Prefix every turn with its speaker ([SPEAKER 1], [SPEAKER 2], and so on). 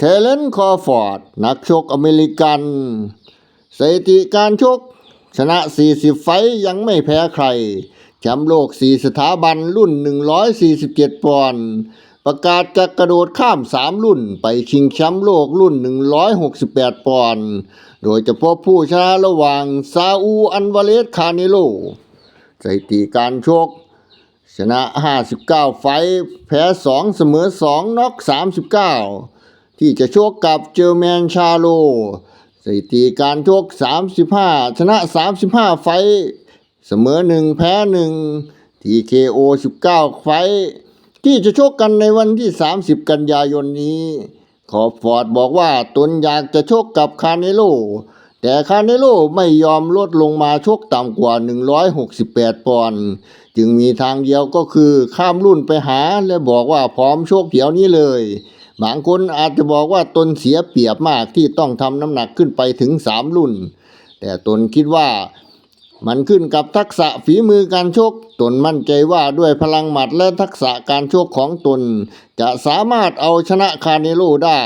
[SPEAKER 1] เทเลนคอร์ฟอร์ด นักชกอเมริกันสถิติการชก ชนะ 40 ไฟยังไม่แพ้ใคร แชมป์โลก 4 สถาบันรุ่น 147 ปอนด์ประกาศจะกระโดดข้าม 3 รุ่นไปชิงแชมป์โลกรุ่น 168 ปอนด์โดยจะพบผู้ชนะระหว่างซาอูอันวาเลสคาเนโลสถิติการชกชนะ 59 ไฟ แพ้ 2 เสมอ 2น็อก39 ที่จะชกกับเจอร์แมนชาโลสถิติการชก 35 ชนะ 35 ไฟ เสมอ 1 แพ้1ที่ KO 19 ไฟ ที่จะชกกันในวันที่ 30 กันยายนนี้ ขอบฟอร์ดบอกว่าตนอยากจะชกกับคาเนโล แต่คาเนโลไม่ยอมลดลงมาชกต่ำกว่า 168 ปอนด์ จึงมีทางเดียวก็คือข้ามรุ่นไปหาและบอกว่าพร้อมโชคเดี๋ยวนี้เลย บางคนอาจจะบอกว่าตนเสียเปรียบมากที่ต้องทำน้ำหนักขึ้นไปถึงสามรุ่น แต่ตนคิดว่ามันขึ้นกับทักษะฝีมือการชก ตนมั่นใจว่าด้วยพลังหมัดและทักษะการชกของตน จะสามารถเอาชนะคาเนโลได้